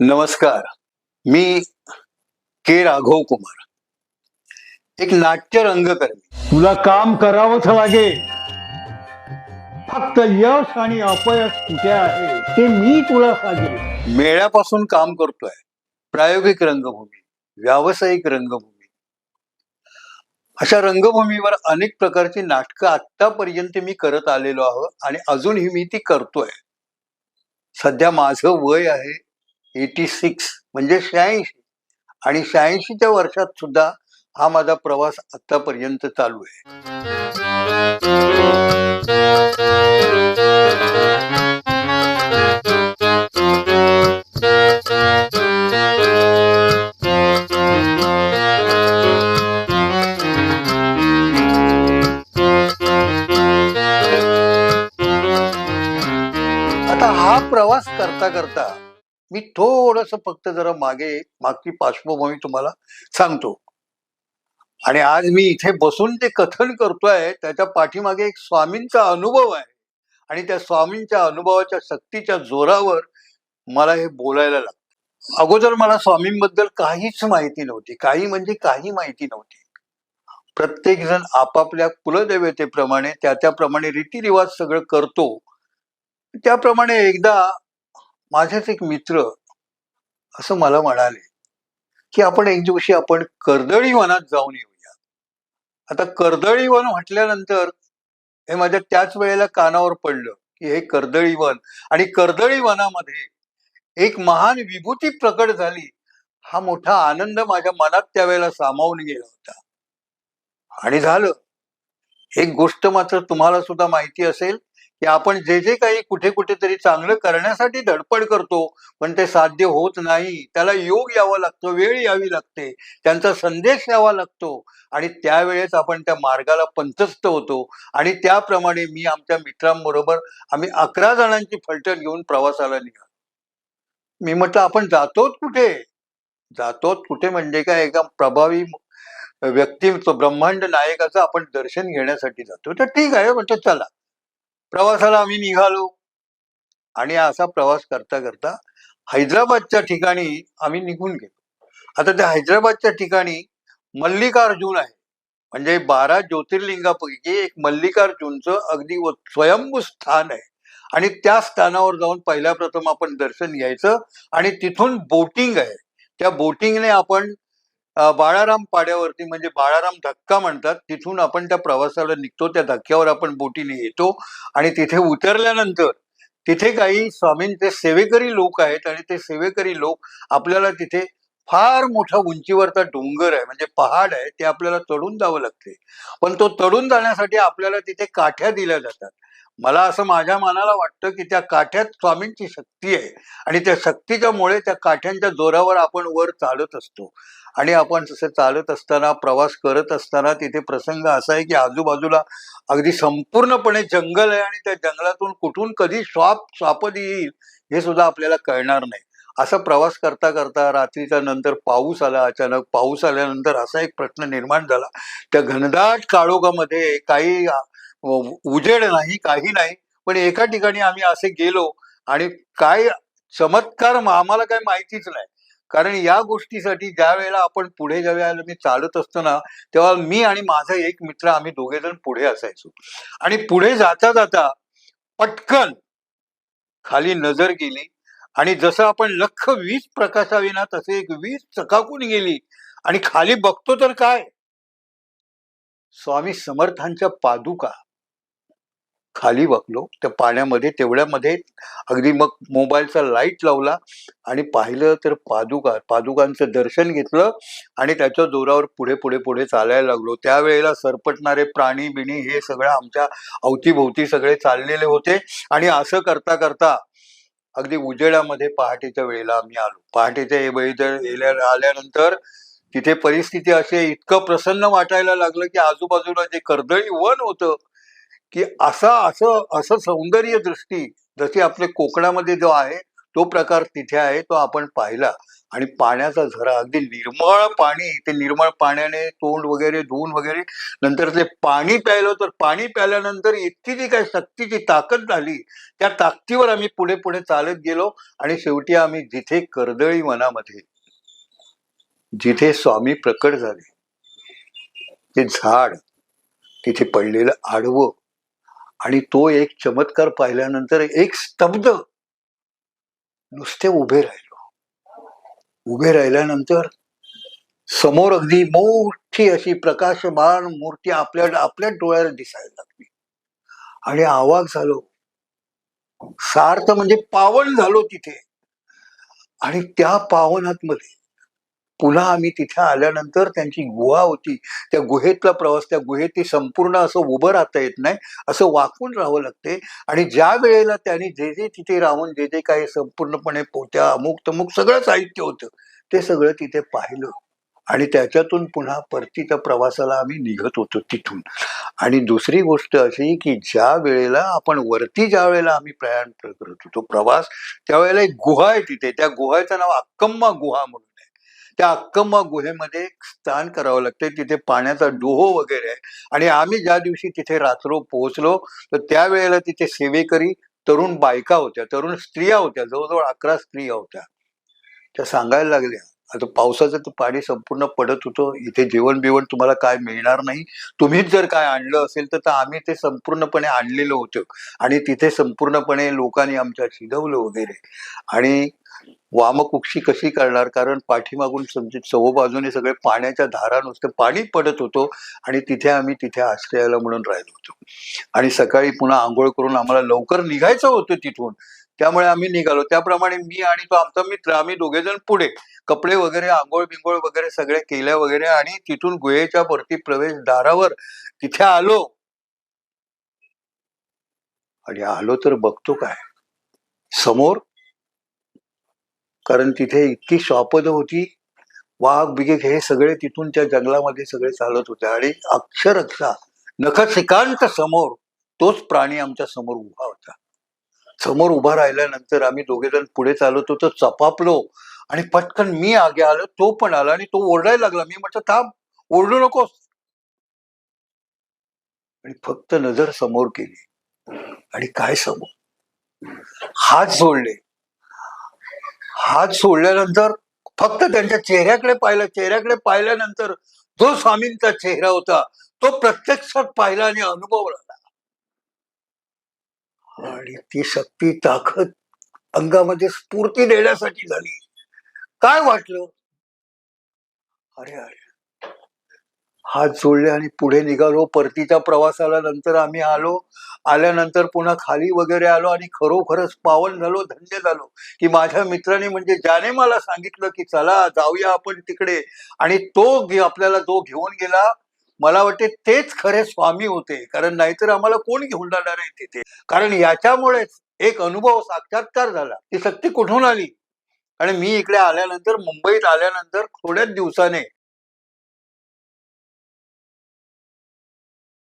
नमस्कार. मी के राघव कुमार. एक नाट्य रंगकर्मी. तुला काम करावंच लागेल फक्त यश आणि अपयश कुठे आहे ते मी तुला सांगेन. मेळ्यापासून काम करतोय. प्रायोगिक रंगभूमी व्यावसायिक रंगभूमी. अशा रंगभूमीवर अनेक प्रकारची नाटकं आतापर्यंत मी करत आलेलो आहो आणि अजूनही मी ती करतोय. सध्या माझं वय आहे एटी सिक्स म्हणजे शहाऐंशी. आणि शहाऐंशीच्या वर्षात सुद्धा हा माझा प्रवास आतापर्यंत चालू आहे. आता हा प्रवास करता करता मी थोडस फक्त जरा मागे मागची पार्श्वभूमी तुम्हाला सांगतो. आणि आज मी इथे बसून ते कथन करतोय त्याच्या पाठीमागे एक स्वामींचा अनुभव आहे. आणि त्या स्वामींच्या अनुभवाच्या शक्तीच्या जोरावर मला हे बोलायला लागतं. अगोदर मला स्वामींबद्दल काहीच माहिती नव्हती. काही म्हणजे काही माहिती नव्हती. प्रत्येक जण आपापल्या कुलदेवतेप्रमाणे त्या त्याप्रमाणे रीतिरिवाज सगळं करतो. त्याप्रमाणे एकदा माझेच एक मित्र असं मला म्हणाले की आपण एक दिवशी आपण कर्दळी वनात जाऊन येऊया. आता कर्दळी वन म्हटल्यानंतर हे माझ्या त्याच वेळेला कानावर पडलं की हे कर्दळी वन. आणि कर्दळी वनामध्ये एक महान विभूती प्रकट झाली. हा मोठा आनंद माझ्या मनात त्यावेळेला सामावून गेला होता. आणि झालं. एक गोष्ट मात्र तुम्हाला सुद्धा माहिती असेल की आपण जे जे काही कुठे कुठेतरी चांगलं करण्यासाठी धडपड करतो पण ते साध्य होत नाही. त्याला योग यावा लागतो वेळ यावी लागते. त्यांचा संदेश यावा लागतो. आणि त्यावेळेस आपण त्या मार्गाला पंथस्थ होतो. आणि त्याप्रमाणे मी आमच्या मित्रांबरोबर आम्ही अकरा जणांची फलटण घेऊन प्रवासाला निघालो. मी म्हटलं आपण जातोत कुठे? जातोत कुठे म्हणजे काय? एका प्रभावी व्यक्तिमत्व ब्रह्मांड नायकाचं आपण दर्शन घेण्यासाठी जातो. तर ठीक आहे. म्हटलं चला. प्रवासाला आम्ही निघालो. आणि असा प्रवास करता करता हैदराबादच्या ठिकाणी आम्ही निघून गेलो. आता त्या हैदराबादच्या ठिकाणी मल्लिकार्जुन आहे. म्हणजे बारा ज्योतिर्लिंगापैकी एक मल्लिकार्जुनचं अगदी व- स्वयंभू स्थान आहे. आणि त्या स्थानावर जाऊन पहिल्या प्रथम आपण दर्शन घ्यायचं. आणि तिथून बोटिंग आहे. त्या बोटिंगने आपण बाळाराम पाड्यावरती म्हणजे बाळाराम धक्का म्हणतात तिथून आपण त्या प्रवासाला निघतो त्या धक्क्यावर आपण बोटीने येतो आणि तिथे उतरल्यानंतर तिथे काही स्वामींचे सेवेकरी लोक आहेत आणि ते सेवेकरी लोक आपल्याला तिथे फार मोठा उंचीवरचा डोंगर आहे म्हणजे पहाड आहे ते आपल्याला चढून जावं लागते पण तो चढून जाण्यासाठी आपल्याला तिथे काठ्या दिल्या जातात. मला असं माझ्या मनाला वाटतं की त्या काठ्यात स्वामींची शक्ती आहे आणि त्या शक्तीच्या मुळे त्या काठ्यांच्या जोरावर आपण वर चालत असतो. आणि आपण तसं चालत असताना प्रवास करत असताना तिथे प्रसंग असा आहे की आजूबाजूला अगदी संपूर्णपणे जंगल आहे आणि त्या जंगलातून कुठून कधी श्वाप स्वापद येईल हे सुद्धा आपल्याला कळणार नाही. असा प्रवास करता करता रात्रीच्या नंतर पाऊस आला अचानक पाऊस आल्यानंतर असा एक प्रश्न निर्माण झाला. त्या घनदाट काळोखामध्ये काही उजेड नाही काही नाही पण एका ठिकाणी आम्ही असे गेलो आणि काय चमत्कार आम्हाला काय माहितीच नाही. कारण या गोष्टीसाठी ज्या वेळेला आपण पुढे ज्या वेळेला मी चालत असतो ना तेव्हा मी आणि माझा एक मित्र आम्ही दोघे जण पुढे असायचो. आणि पुढे जाता जाता पटकन खाली नजर गेली. आणि जसं आपण लख वीज प्रकाशाविना तसे एक वीज चकाकून गेली. आणि खाली बघतो तर काय? स्वामी समर्थांच्या पादुका. खाली बघलो. त्या पाण्यामध्ये तेवढ्यामध्ये अगदी मग मोबाईलचा लाइट लावला आणि पाहिलं तर पादुका पादुकांचं दर्शन घेतलं आणि त्याच्या जोरावर पुढे पुढे पुढे चालायला लागलो. त्यावेळेला सरपटणारे प्राणी बिणी हे सगळं आमच्या अवतीभोवती सगळे चाललेले होते. आणि असं करता करता अगदी उजेडामध्ये पहाटेच्या वेळेला आम्ही आलो. पहाटेच्या वेळेच्या वेळेला आल्यानंतर तिथे परिस्थिती अशी इतकं प्रसन्न वाटायला लागलं की आजूबाजूला जे कर्दळी वन होतं की असा असं असं सौंदर्य दृष्टी जशी आपल्या कोकणामध्ये जो आहे तो प्रकार तिथे आहे तो आपण पाहिला. आणि पाण्याचा झरा अगदी निर्मळ पाणी ते निर्मळ पाण्याने तोंड वगैरे धुवून वगैरे नंतर ते पाणी प्यायलं तर पाणी प्यायल्यानंतर इतकी जी काही सक्तीची ताकद झाली त्या ताकदीवर आम्ही पुढे पुढे चालत गेलो आणि शेवटी आम्ही जिथे कर्दळी वनामध्ये जिथे स्वामी प्रकट झाले ते झाड तिथे पडलेलं आडवं आणि तो एक चमत्कार पाहिल्यानंतर एक स्तब्ध नुसते उभे राहिलो. उभे राहिल्यानंतर समोर अगदी मोठी अशी प्रकाशमान मूर्ती आपल्या आपल्या डोळ्याला दिसायला लागली. आणि आवाज झालो. सार्थ म्हणजे पावन झालो तिथे. आणि त्या पावनात मध्ये पुन्हा आम्ही तिथे आल्यानंतर त्यांची गुहा होती. त्या गुहेतला प्रवास त्या गुहेत ती संपूर्ण असं उभं राहता येत नाही असं वाकून राहावं लागते. आणि ज्या वेळेला त्यांनी जे जे तिथे राहून जे जे काही संपूर्णपणे पोत्या अमुक तमुक सगळं साहित्य होतं ते सगळं तिथे पाहिलं. आणि त्याच्यातून पुन्हा परतीच्या प्रवासाला आम्ही निघत होतो तिथून. आणि दुसरी गोष्ट अशी की ज्या वेळेला आपण वरती ज्या वेळेला आम्ही प्रयाण करत होतो प्रवास त्यावेळेला एक गुहा आहे तिथे. त्या गुहाचं नाव अक्कम्मा गुहा म्हणून. त्या अक्कम गुहेमध्ये स्थान स्नान करावं लागते. तिथे पाण्याचा डोहो वगैरे आहे. आणि आम्ही ज्या दिवशी तिथे रात्र पोहोचलो तर त्यावेळेला तिथे सेवेकरी तरुण बायका होत्या तरुण स्त्रिया होत्या जवळजवळ अकरा स्त्रिया होत्या. त्या सांगायला लागल्या आता पावसाचं तर पाणी संपूर्ण पडत होतं. इथे जेवण बिवण तुम्हाला काय मिळणार नाही? तुम्हीच जर काय आणलं असेल तर आम्ही ते संपूर्णपणे आणलेलं होतं. आणि तिथे संपूर्णपणे लोकांनी आमच्या शिजवलं वगैरे. आणि वामकुक्षी कशी करणार? कारण पाठीमागून समजे चव बाजूने सगळे पाण्याच्या धारा नुसतं पाणी पडत होतो. आणि तिथे आम्ही तिथे आश्रयाला म्हणून राहिलो होतो. आणि सकाळी पुन्हा आंघोळ करून आम्हाला लवकर निघायचं होतं तिथून. त्यामुळे आम्ही निघालो. त्याप्रमाणे मी आणि तो आमचा मित्र आम्ही दोघे जण पुढे कपडे वगैरे आंघोळ बिंगोळ वगैरे सगळे केल्या वगैरे आणि तिथून गुहेच्या वरती प्रवेश दारावर तिथे आलो. आणि आलो तर बघतो काय? समोर कारण तिथे इतकी शॉपद होती वाघ बिगे हे सगळे तिथून त्या जंगलामध्ये सगळे चालत होते. आणि अक्षरक्षा नखशिकांत समोर तोच प्राणी आमच्यासमोर उभा होता. समोर उभा राहिल्यानंतर आम्ही दोघे जण पुढे चालत होतो चपापलो. आणि पटकन मी आगे आलो तो पण आला आणि तो ओरडायला लागला. मी म्हटलं थांब ओरडू नकोस. आणि फक्त नजर समोर केली. आणि काय समोर? हात सोडले हात सोडल्यानंतर फक्त त्यांच्या चेहऱ्याकडे पाहिलं. चेहऱ्याकडे पाहिल्यानंतर जो स्वामींचा चेहरा होता तो प्रत्यक्षात पाहिला आणि अनुभवला. आणि ती शक्ती ताकद अंगामध्ये स्फूर्ती देण्यासाठी झाली. काय वाटलं? अरे अरे. हात जोडले आणि पुढे निघालो. परतीच्या प्रवासाला नंतर आम्ही आलो. आल्यानंतर पुन्हा खाली वगैरे आलो आणि खरोखरच पावन झालो धन्य झालो. की माझ्या मित्राने म्हणजे ज्याने मला सांगितलं की चला जाऊया आपण तिकडे. आणि तो आपल्याला जो घेऊन गेला मला वाटते तेच खरे स्वामी होते. कारण नाहीतर आम्हाला कोण घेऊन जाणार आहे तिथे? कारण याच्यामुळेच एक अनुभव साक्षात्कार झाला. ती शक्ती कुठून आली? आणि मी इकडे आल्यानंतर मुंबईत आल्यानंतर थोड्याच दिवसाने